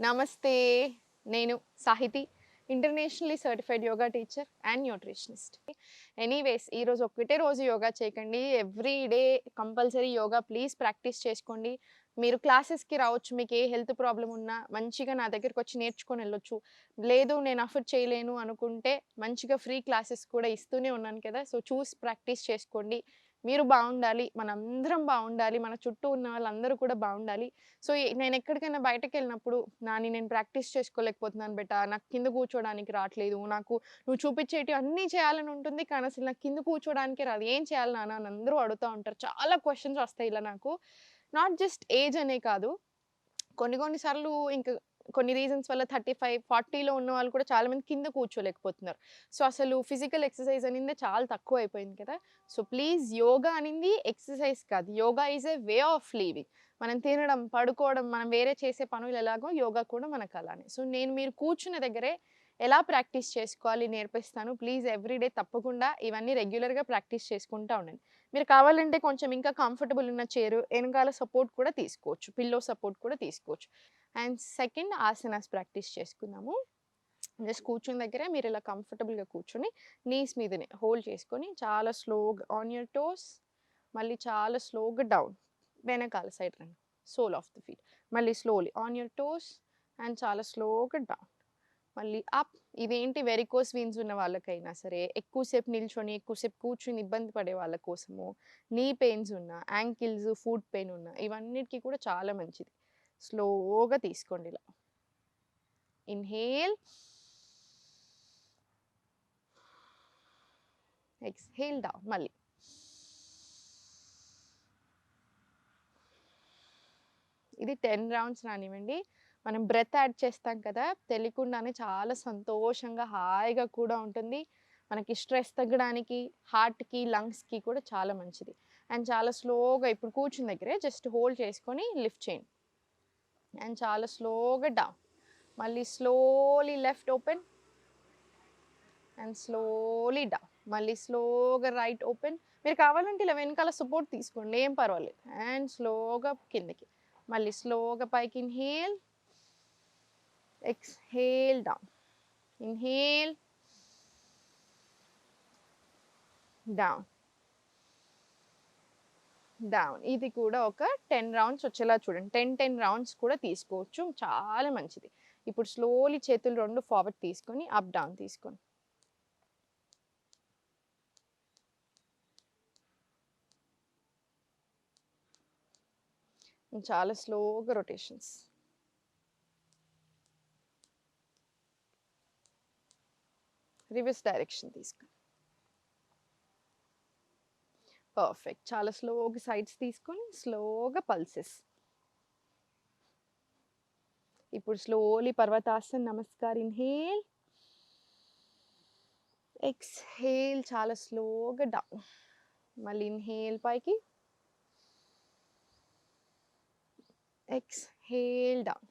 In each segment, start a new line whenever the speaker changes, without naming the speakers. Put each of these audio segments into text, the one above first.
నమస్తే నేను Sahithi internationally certified yoga teacher and nutritionist. Anyways ఈరోజు ఒక్కటే రోజు యోగా చేయకండి. Every day compulsory yoga please practice చేసుకోండి. మీరు క్లాసెస్కి రావచ్చు మీకు ఏ హెల్త్ ప్రాబ్లం ఉన్నా మంచిగా నా దగ్గరికి వచ్చి నేర్చుకొని వెళ్ళొచ్చు. లేదు నేను అఫోర్డ్ చేయలేను అనుకుంటే మంచిగా ఫ్రీ క్లాసెస్ కూడా ఇస్తూనే ఉన్నాను కదా సో చూసి ప్రాక్టీస్ చేసుకోండి. మీరు బాగుండాలి మనందరం బాగుండాలి మన చుట్టూ ఉన్న వాళ్ళందరూ కూడా బాగుండాలి సో నేను ఎక్కడికైనా బయటకు వెళ్ళినప్పుడు నాని నేను ప్రాక్టీస్ చేసుకోలేకపోతున్నాను బెట నాకు కింద కూర్చోడానికి రావట్లేదు నాకు నువ్వు చూపించేటి అన్నీ చేయాలని ఉంటుంది కానీ అసలు నాకు కింద కూర్చోడానికి రాదు. ఏం చేయాలి నాన్న? అని అందరూ అడుగుతూ ఉంటారు. చాలా క్వశ్చన్స్ వస్తాయి ఇలా నాకు. నాట్ జస్ట్ ఏజ్ అనే కాదు. కొన్ని కొన్నిసార్లు ఇంకా కొన్ని రీజన్స్ వల్ల థర్టీ ఫైవ్ ఫార్టీలో ఉన్న వాళ్ళు కూడా చాలా మంది కింద కూర్చోలేకపోతున్నారు. సో అసలు ఫిజికల్ ఎక్సర్సైజ్ అనేది చాలా తక్కువ అయిపోయింది కదా. సో ప్లీజ్ యోగా అనేది ఎక్సర్సైజ్ కాదు. Yoga is a way of living మనం తినడం పడుకోవడం మనం వేరే చేసే పనులు ఎలాగో యోగా కూడా మనకు అలానే. సో నేను మీరు కూర్చున్న దగ్గరే ఎలా ప్రాక్టీస్ చేసుకోవాలి నేర్పిస్తాను. ప్లీజ్ ఎవ్రీడే తప్పకుండా ఇవన్నీ రెగ్యులర్గా ప్రాక్టీస్ చేసుకుంటా ఉండండి. మీరు కావాలంటే కొంచెం ఇంకా కంఫర్టబుల్ ఉన్న చైరు వెనకాల సపోర్ట్ కూడా తీసుకోవచ్చు. పిల్లో సపోర్ట్ కూడా తీసుకోవచ్చు. అండ్ సెకండ్ ఆసనాస్ ప్రాక్టీస్ చేసుకున్నాము జస్ట్ కూర్చుని దగ్గరే మీరు ఇలా కంఫర్టబుల్గా కూర్చొని నీస్ మీదనే హోల్డ్ చేసుకొని చాలా స్లోగా ఆన్ యూర్ టోస్ మళ్ళీ చాలా స్లోగా డౌన్ వెనకాల సైడ్ రండి సోల్ ఆఫ్ ద ఫీట్ మళ్ళీ slowly on your toes and చాలా స్లోగా డౌన్ మళ్ళీ అప్ ఇదేంటి వెరికోస్ వీన్స్ ఉన్న వాళ్ళకైనా సరే ఎక్కువసేపు నిల్చొని ఎక్కువసేపు కూర్చుని ఇబ్బంది పడే వాళ్ళ కోసము నీ పెయిన్స్ ఉన్న యాంకిల్స్ ఫుడ్ పెయిన్ ఉన్న ఇవన్నిటికీ కూడా చాలా మంచిది. స్లోగా తీసుకోండి ఇలా. ఇన్హేల్. ఎక్స్హేల్ డౌన్ మళ్ళీ. ఇది టెన్ రౌండ్స్ రానివ్వండి. మనం బ్రెత్ యాడ్ చేస్తాం కదా తెలియకుండానే చాలా సంతోషంగా హాయిగా కూడా ఉంటుంది. మనకి స్ట్రెస్ తగ్గడానికి హార్ట్కి లంగ్స్కి కూడా చాలా మంచిది. అండ్ చాలా స్లోగా ఇప్పుడు కూర్చున్న దగ్గరే జస్ట్ హోల్డ్ చేసుకొని లిఫ్ట్ చేయండి. అండ్ చాలా స్లోగా డౌన్. మళ్ళీ slowly left open. And slowly down. మళ్ళీ స్లోగా రైట్ ఓపెన్. మీరు కావాలంటే ఇలా వెనకాల సపోర్ట్ తీసుకోండి ఏం పర్వాలేదు. అండ్ స్లోగా కిందకి. మళ్ళీ స్లోగా పైకి inhale. Exhale down. Inhale. Down. Down ఇది కూడా ఒక టెన్ రౌండ్స్ వచ్చేలా చూడండి. టెన్ టెన్ రౌండ్స్ కూడా తీసుకోవచ్చు. చాలా మంచిది. ఇప్పుడు స్లోలీ చేతులు రెండు ఫార్వర్డ్ తీసుకొని అప్ డౌన్ తీసుకొని. చాలా స్లోగా రొటేషన్స్ రివర్స్ డైరెక్షన్ తీసుకొని. పర్ఫెక్ట్. చాలా స్లోగా సైడ్స్ తీసుకొని స్లోగా పల్సెస్. ఇప్పుడు స్లోలీ పర్వతాసన్ నమస్కార్ ఇన్హేల్. ఎక్స్హేల్ చాలా స్లోగా డౌన్. మళ్ళీ ఇన్హేల్ పైకి. Exhale down.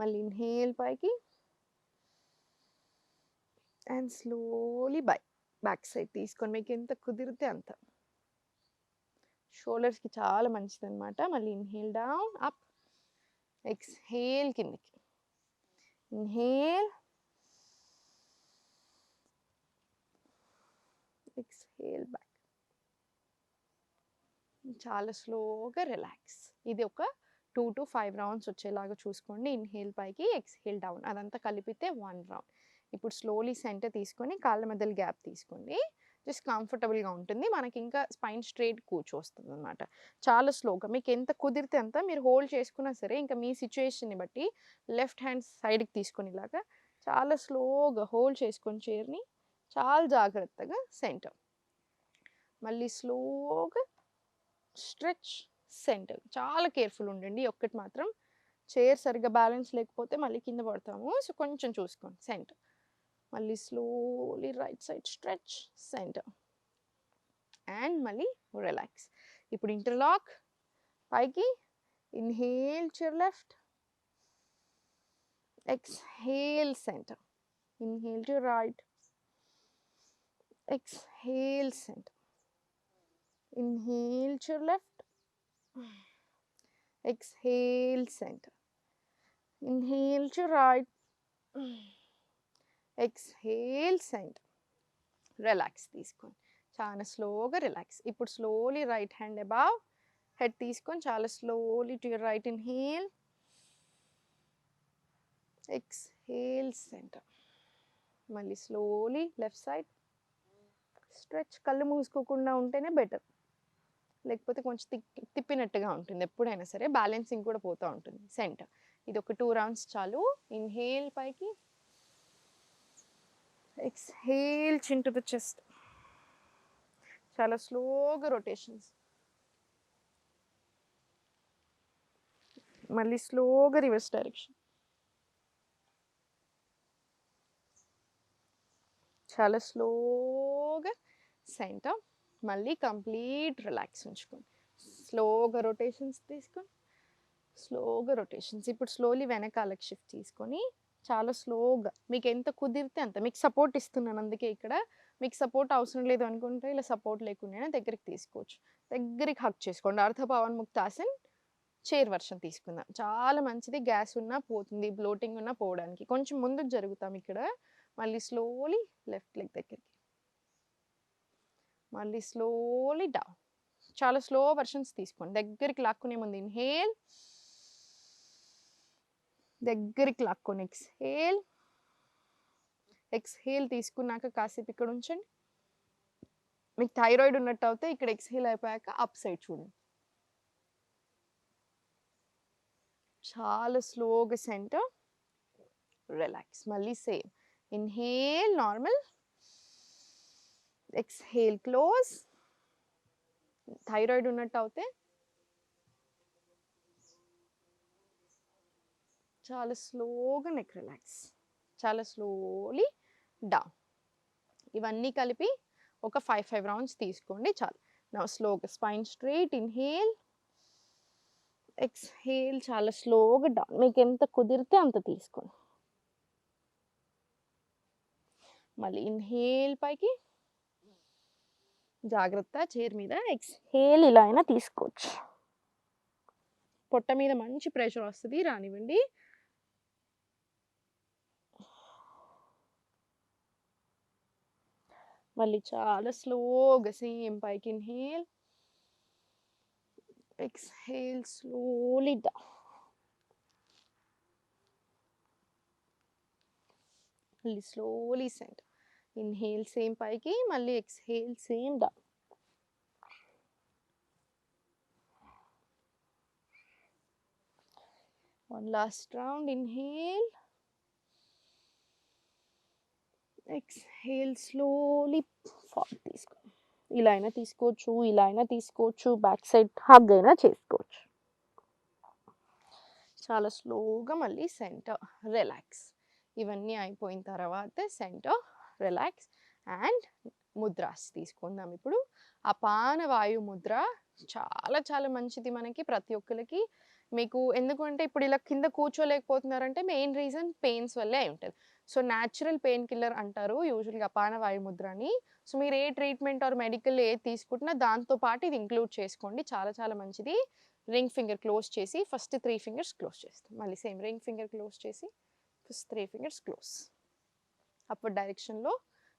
మళ్ళీ ఇన్హేల్ పైకి. And slowly by. Back side తీసుకొని మీకు ఎంత కుదిరితే అంత. షోల్డర్స్కి చాలా మంచిది అనమాట మళ్ళీ ఇన్హేల్ డౌన్ అప్. ఎక్స్హేల్ కిందకి. ఇన్హేల్. Exhale back. చాలా స్లోగా రిలాక్స్. ఇది ఒక టూ టు ఫైవ్ రౌండ్స్ వచ్చేలాగా చూసుకోండి. ఇన్హేల్ పైకి ఎక్స్హేల్ డౌన్. అదంతా కలిపితే వన్ రౌండ్. ఇప్పుడు స్లోలీ సెంటర్ తీసుకొని కాళ్ళ మధ్యలో గ్యాప్ తీసుకోండి జస్ట్ కంఫర్టబుల్గా ఉంటుంది. మనకి ఇంకా స్పైన్ స్ట్రేట్ కూర్చొస్తుంది అనమాట చాలా స్లోగా మీకు ఎంత కుదిరితే అంత మీరు హోల్డ్ చేసుకున్నా సరే ఇంకా మీ సిచ్యువేషన్ని బట్టి లెఫ్ట్ హ్యాండ్ సైడ్కి తీసుకొని ఇలాగా చాలా స్లోగా హోల్డ్ చేసుకొని చైర్ని చాలా జాగ్రత్తగా సెంటర్ మళ్ళీ స్లోగా స్ట్రెచ్ సెంటర్ చాలా కేర్ఫుల్ ఉండండి. ఒక్కటి మాత్రం. చైర్ సరిగ్గా బ్యాలెన్స్ లేకపోతే మళ్ళీ కింద పడతాము. సో కొంచెం చూసుకోండి. సెంటర్ మళ్ళీ slowly right side stretch centre and మళ్ళీ రిలాక్స్ ఇప్పుడు ఇంటర్లాక్ పైకి inhale chair left exhale centre inhale to right exhale centre Inhale to your left. exhale center. Inhale to right exhale center relax తీసుకొని. చాలా స్లోగా relax ఇప్పుడు slowly right hand above head తీసుకొని చాలా slowly to your right inhale exhale centre మళ్ళీ slowly left side stretch కళ్ళు మూసుకోకుండా ఉంటేనే బెటర్ లేకపోతే కొంచెం తిక్ తిప్పినట్టుగా ఉంటుంది. ఎప్పుడైనా సరే బ్యాలెన్సింగ్ కూడా పోతూ ఉంటుంది. సెంటర్ ఇది ఒక టూ రౌండ్స్ చాలు. ఇన్హేల్ పైకి. Exhale chin to the chest. చాలా స్లోగా రొటేషన్స్. మళ్ళీ స్లోగా రివర్స్ డైరెక్షన్. చాలా స్లోగా సెంటర్ మళ్ళీ కంప్లీట్ రిలాక్స్ ఉంచుకోండి. స్లోగా రొటేషన్స్ తీసుకొని స్లోగా రొటేషన్స్. ఇప్పుడు స్లోలీ వెనకాలకు షిఫ్ట్ తీసుకొని చాలా స్లోగా. మీకు ఎంత కుదిరితే అంత. మీకు సపోర్ట్ ఇస్తున్నాను అందుకే ఇక్కడ. మీకు సపోర్ట్ అవసరం లేదు అనుకుంటే ఇలా సపోర్ట్ లేకుండా దగ్గరికి తీసుకోవచ్చు. దగ్గరికి హక్ చేసుకోండి. అర్థభావన్ ముక్తాసన్ చైర్ వర్షన్ తీసుకుందాం. చాలా మంచిది. గ్యాస్ ఉన్నా పోతుంది. బ్లోటింగ్ ఉన్నా పోవడానికి. కొంచెం ముందుకు జరుగుతాం ఇక్కడ. మళ్ళీ స్లోలీ లెఫ్ట్ లెగ్ దగ్గరికి. మళ్ళీ స్లోలీ డౌన్. చాలా స్లో వర్షన్స్ తీసుకోండి. దగ్గరికి లాక్కునే ముందు ఇన్హేల్. దగ్గరికి లాక్కొని ఎక్స్హేల్ ఎక్స్హేల్ తీసుకున్నాక కాసేపు ఇక్కడ ఉంచండి. మీకు థైరాయిడ్ ఉన్నట్టు అయితే ఇక్కడ ఎక్స్హేల్ అయిపోయాక అప్ సైడ్ చూడండి. చాలా స్లోగా సెంటర్ రిలాక్స్ మళ్ళీ same inhale normal exhale close thyroid ఉన్నట్టు అయితే చాలా స్లోగా నెక్ రిలాక్స్ చాలా స్లోలీ డౌన్ ఇవన్నీ కలిపి ఒక ఫైవ్ ఫైవ్ రౌండ్స్ తీసుకోండి చాలు. నా స్లోగా స్పైన్ స్ట్రైట్ ఇన్హేల్ ఎక్స్హేల్ చాలా స్లోగా డౌన్ మీకు ఎంత కుదిరితే అంత తీసుకోండి. మళ్ళీ ఇన్హేల్ పైకి. జాగ్రత్త చైర్ మీద ఎక్స్హేల్ ఇలా అయినా తీసుకోవచ్చు. పొట్ట మీద మంచి ప్రెషర్ వస్తుంది రానివ్వండి. మళ్ళీ చాలా స్లోగా సేమ్ పైకి ఇన్హేల్. ఎక్స్హేల్ స్లోలీ డా. మళ్ళీ స్లోలీ సెంట్ ఇన్హేల్ సేమ్ పైకి మళ్ళీ ఎక్స్హేల్ సేమ్ డా. One last round inhale. Exhale slowly fall తీసుకో. ఇలా అయినా తీసుకోవచ్చు ఇలా అయినా తీసుకోవచ్చు బ్యాక్ సైడ్ హగ్ అయినా చేసుకోవచ్చు. చాలా స్లోగా మళ్ళీ సెంటర్ రిలాక్స్ ఇవన్నీ అయిపోయిన తర్వాత సెంటర్ రిలాక్స్ అండ్ ముద్రాస్ తీసుకుందాం ఇప్పుడు. అపాన వాయు ముద్ర చాలా చాలా మంచిది మనకి ప్రతి ఒక్కరికి. మీకు ఎందుకంటే ఇప్పుడు ఇలా కింద కూర్చోలేకపోతున్నారంటే మెయిన్ రీజన్ పెయిన్స్ వల్లే ఉంటుంది. సో న్యాచురల్ పెయిన్ కిల్లర్ అంటారు యూజువల్గా అపాన వాయుముద్రని. సో మీరు ఏ ట్రీట్మెంట్ ఆర్ మెడికల్ ఏది తీసుకుంటున్నా దాంతో పాటు ఇది ఇంక్లూడ్ చేసుకోండి. చాలా చాలా మంచిది. రింగ్ ఫింగర్ క్లోజ్ చేసి ఫస్ట్ త్రీ ఫింగర్స్ క్లోజ్ చేస్తాం. మళ్ళీ సేమ్ రింగ్ ఫింగర్ క్లోజ్ చేసి ఫస్ట్ త్రీ ఫింగర్స్ క్లోజ్. అప్పుడు డైరెక్షన్లో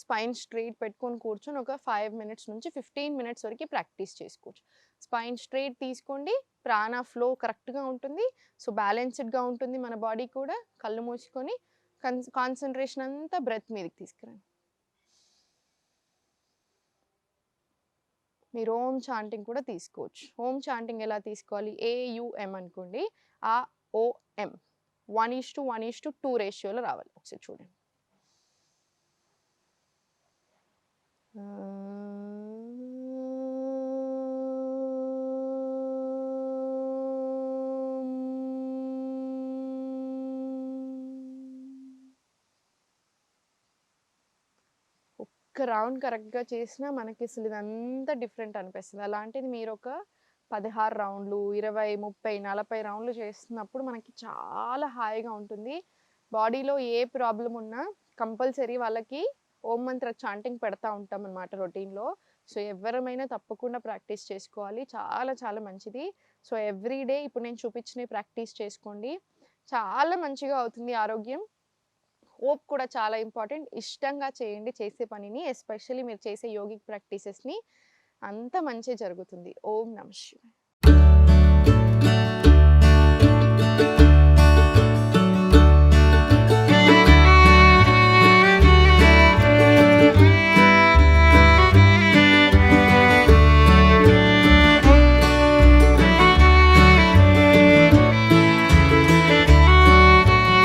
స్పైన్ స్ట్రైట్ పెట్టుకొని కూర్చొని ఒక ఫైవ్ మినిట్స్ నుంచి ఫిఫ్టీన్ మినిట్స్ వరకు ప్రాక్టీస్ చేసుకోవచ్చు. స్పైన్ స్ట్రైట్ తీసుకోండి ప్రాణ ఫ్లో కరెక్ట్గా ఉంటుంది. సో బ్యాలెన్స్డ్గా ఉంటుంది మన బాడీ కూడా. కళ్ళు మూసుకొని కన్ కాన్సన్ట్రేషన్ అంతా బ్రెత్ మీదకి తీసుకురండి. మీరు ఓం చాంటింగ్ కూడా తీసుకోవచ్చు. ఓం చాంటింగ్ ఎలా తీసుకోవాలి? ఏయుఎం అనుకోండి. ఆ O M one is to one is to two రేషియోలో రావాలి. ఒకసారి చూడండి. ఒక్క రౌండ్ కరెక్ట్గా చేసినా మనకి అసలు ఇదంతా డిఫరెంట్ అనిపిస్తుంది. అలాంటిది మీరు ఒక పదహారు రౌండ్లు ఇరవై ముప్పై నలభై రౌండ్లు చేస్తున్నప్పుడు మనకి చాలా హాయిగా ఉంటుంది. బాడీలో ఏ ప్రాబ్లం ఉన్నా కంపల్సరీ వాళ్ళకి ఓం మంత్ర చాంటింగ్ పెడతా ఉంటాం అనమాట రొటీన్లో. సో ఎవరమైనా తప్పకుండా ప్రాక్టీస్ చేసుకోవాలి. చాలా చాలా మంచిది. సో ఎవ్రీ డే ఇప్పుడు నేను చూపించిన ప్రాక్టీస్ చేసుకోండి. చాలా మంచిగా అవుతుంది ఆరోగ్యం. హోప్ కూడా చాలా ఇంపార్టెంట్. ఇష్టంగా చేయండి చేసే పనిని ఎస్పెషల్లీ మీరు చేసే యోగిక్ ప్రాక్టీసెస్ని. అంత మంచి జరుగుతుంది. ఓం నమ శివాయ.